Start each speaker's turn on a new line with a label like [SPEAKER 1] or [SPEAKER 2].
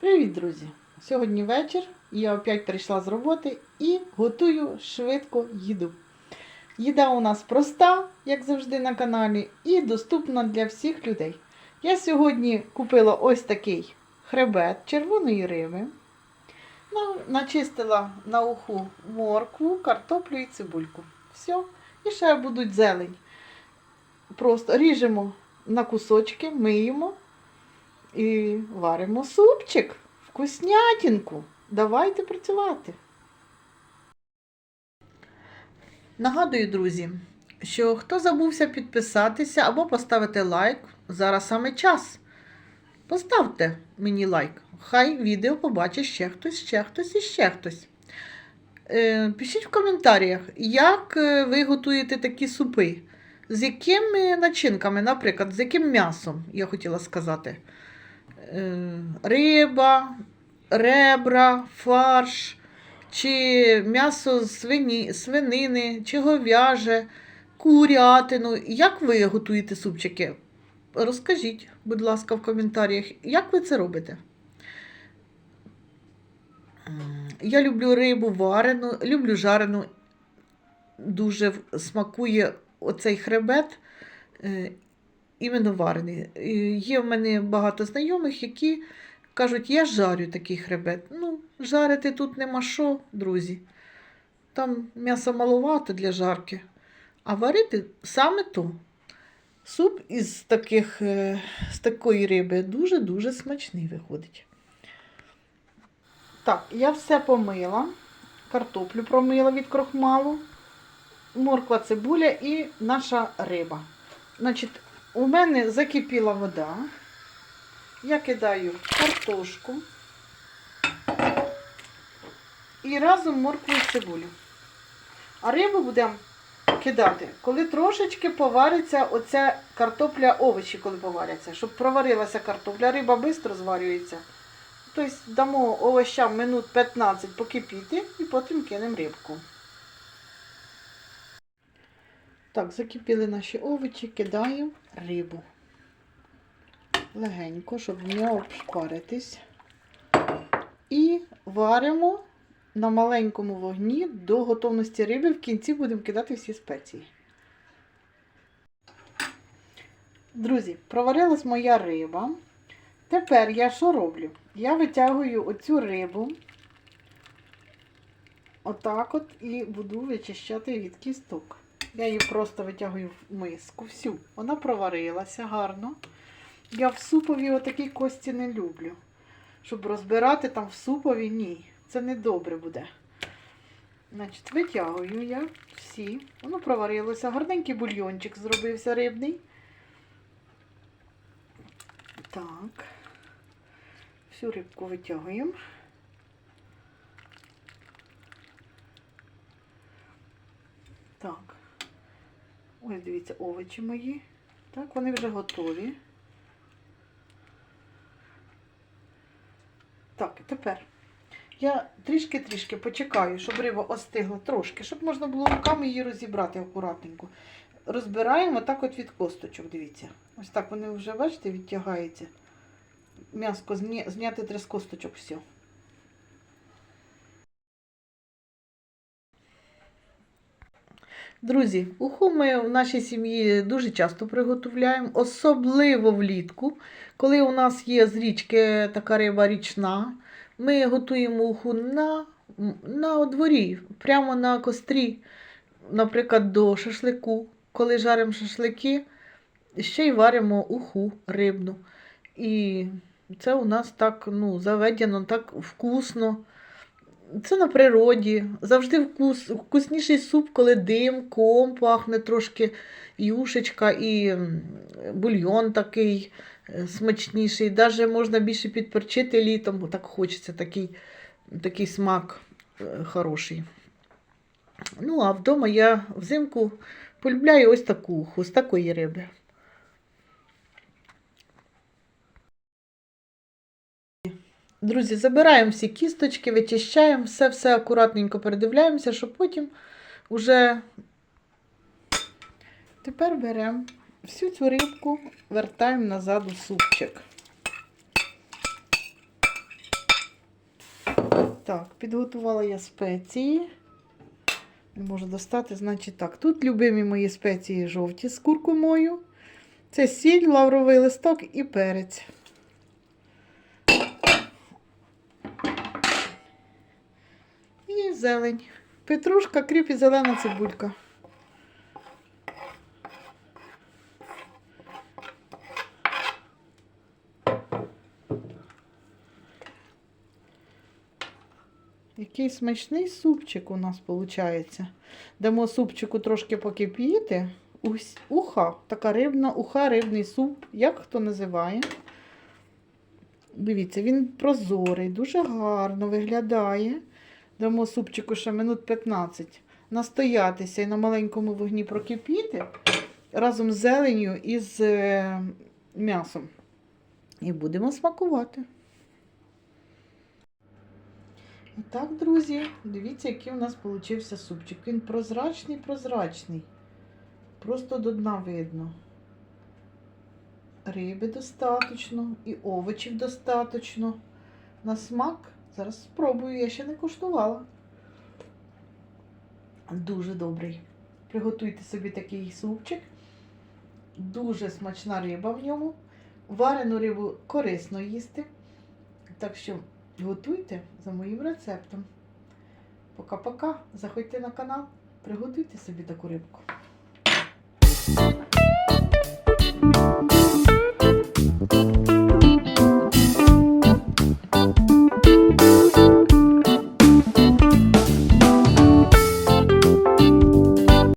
[SPEAKER 1] Привіт, друзі! Сьогодні вечір, я опять прийшла з роботи і готую швидко їду. Їда у нас проста, як завжди на каналі, і доступна для всіх людей. Я сьогодні купила ось такий хребет червоної риби. Ну, начистила на уху моркву, картоплю і цибульку. Все. І ще будуть зелень. Просто ріжемо на кусочки, миємо і варимо супчик. Вкуснятінку. Давайте працювати. Нагадую, друзі, що хто забувся підписатися або поставити лайк, зараз саме час. Поставте мені лайк. Хай відео побачить ще хтось, ще хтось і ще хтось. Е, пишіть в коментарях, як е, ви готуєте такі супи. З якими начинками, наприклад, з яким м'ясом, я хотіла сказати. Е, риба, ребра, фарш, чи м'ясо свині, свинини, чи говяже, курятину. Як ви готуєте супчики? Розкажіть, будь ласка, в коментарях, як ви це робите? Я люблю рибу варену, люблю жарену. Дуже смакує оцей хребет. е, іменно варений. Е, Є в мене багато знайомих, які кажуть, я жарю такий хребет. Ну, жарити тут нема що, друзі. Там м'яса маловато для жарки. А варити саме то. Суп із таких, е, з такої риби дуже-дуже смачний виходить. Так, я все помила. Картоплю промила від крохмалу, морква, цибуля і наша риба. Значить, у мене закипіла вода. Я кидаю картошку і разом моркву і цибулю. А рибу будемо кидати, коли трошечки повариться оця картопля, овочі, коли поваряться, щоб проварилася картопля. Риба швидко зварюється. Тобто дамо овощам минут 15 покипіти і потім кинемо рибку. Так, закипіли наші овочі, кидаємо рибу. Легенько, щоб не обшпаритись. І варимо на маленькому вогні до готовності риби. В кінці будемо кидати всі спеції. Друзі, проварилась моя риба. Тепер я що роблю? Я витягую оцю рибу. Отак от і буду вичищати від кісток. Я її просто витягую в миску. Всю. Вона проварилася гарно. Я в супові отакі кості не люблю. Щоб розбирати там в супові, ні. Це не добре буде. Значить, витягую я всі. Воно проварилося. Гарненький бульйончик зробився рибний. Так. Всю рибку витягуємо. Так. Ось дивіться, овочі мої. Так, вони вже готові. Так, тепер я трішки-трішки почекаю, щоб риба остигла трошки, щоб можна було руками її розібрати акуратненько. Розбираємо так от від косточок, дивіться. Ось так вони вже, бачите, відтягаються. М'яско зня- зняти три з косточок все. Друзі, уху ми в нашій сім'ї дуже часто приготовляємо, особливо влітку, коли у нас є з річки така риба річна. Ми готуємо уху на, на дворі, прямо на кострі, наприклад, до шашлику. Коли жаримо шашлики, ще й варимо уху рибну. І це у нас так ну, заведено, так вкусно. Це на природі. Завжди вкус, вкусніший суп, коли дим, ком пахне трошки юшечка і бульйон такий е, смачніший. Даже можна більше підперчити літом, бо так хочеться такий, такий смак е, хороший. Ну, а вдома я взимку полюбляю ось таку з такої риби. Друзі, забираємо всі кісточки, вичищаємо, все все акуратненько передивляємося, щоб потім уже тепер беремо всю цю рибку, вертаємо назад у супчик. Так, підготувала я спеції. Не можу достати, значить так. Тут любимі мої спеції жовті з куркумою. Це сіль, лавровий листок і перець. І зелень. Петрушка, кріп і зелена цибулька. Який смачний супчик у нас виходить. Дамо супчику трошки покипіти. Уха, така рибна, уха, рибний суп, як хто називає. Дивіться, він прозорий, дуже гарно виглядає. Дамо супчику ще минут 15 настоятися і на маленькому вогні прокипіти разом з зеленню і з е, м'ясом. І будемо смакувати. І так, друзі, дивіться, який у нас получився супчик. Він прозрачний, прозрачний. Просто до дна видно. Риби достатньо, і овочів достатньо. На смак. Зараз спробую, я ще не куштувала. Дуже добрий. Приготуйте собі такий супчик. Дуже смачна риба в ньому. Варену рибу корисно їсти. Так що готуйте за моїм рецептом. Пока-пока. Заходьте на канал, приготуйте собі таку рибку.